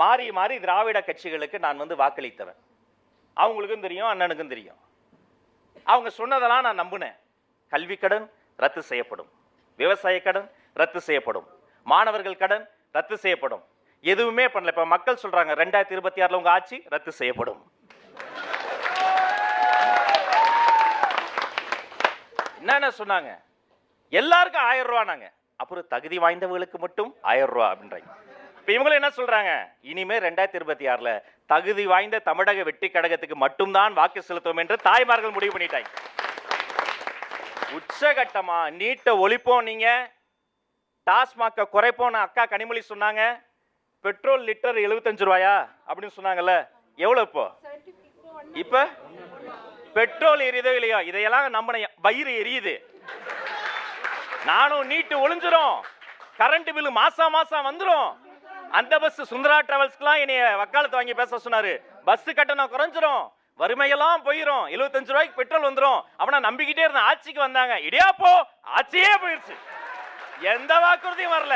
மாறி மாறி திராவிட கட்சிகளுக்கு நான் வந்து வாக்களித்தவன். அவங்களுக்கும் தெரியும் அண்ணனுக்கும் தெரியும். அவங்க சொன்னதெல்லாம் நான் நம்பினேன். கல்வி கடன் ரத்து செய்யப்படும். விவசாய கடன் ரத்து செய்யப்படும். மாணவர்கள் கடன் ரத்து செய்யப்படும். எதுவுமே பண்ணல. இப்போ மக்கள் சொல்றாங்க ரெண்டாயிரத்தி இருபத்தி ஆறில் உங்கள் ஆட்சி ரத்து செய்யப்படும். என்னென்ன சொன்னாங்க? எல்லாருக்கும் ஆயிரம் ரூபா நாங்கள் அப்புறம் தகுதி வாய்ந்தவர்களுக்கு மட்டும் ஆயிரம் ரூபா அப்படின்றாங்க. இப்போ இவங்களும் என்ன சொல்கிறாங்க இனிமேல் ரெண்டாயிரத்தி இருபத்தி ஆறில் தகுதி வாய்ந்த தமிழக வெட்டி கழகத்துக்கு மட்டும்தான் வாக்கு செலுத்துவோம் என்று தாய்மார்கள் முடிவு பண்ணிட்டாங்க. உச்சகட்டமா நீட்டை ஒழிப்போம் நீங்கள் டாஸ்மாக குறைப்போம்னு அக்கா கனிமொழி சொன்னாங்க. பெட்ரோல் லிட்டர் 75 ரூபாயா? அப்படின்னு சொன்னாங்கல்ல. எவ்வளோ இப்போ? இப்போ? பெட்ரோல் எரியுதோ இல்லையோ? இதையெல்லாம் நம்ம வயிறு எரியுது. நானும் நீட்டு ஒளிஞ்சிரும். கரண்ட் பில்லு மாசம் மாசம் வந்துடும் அந்த பஸ் சுந்தரா டிராவல்ஸ்க்குலாம் என்னைய வக்காலத்து வாங்கி பேச சொன்னாரு. பஸ் கட்டணம் குறைஞ்சிரும். வறுமையெல்லாம் போயிரும். 75 ரூபாய்க்கு பெட்ரோல் வந்துரும். அவனை நம்பிக்கிட்டே இருந்த ஆட்சிக்கு வந்தாங்க. இடியாப்போ ஆட்சியே போயிருச்சு. எந்த வாக்குறுதியும் வரல.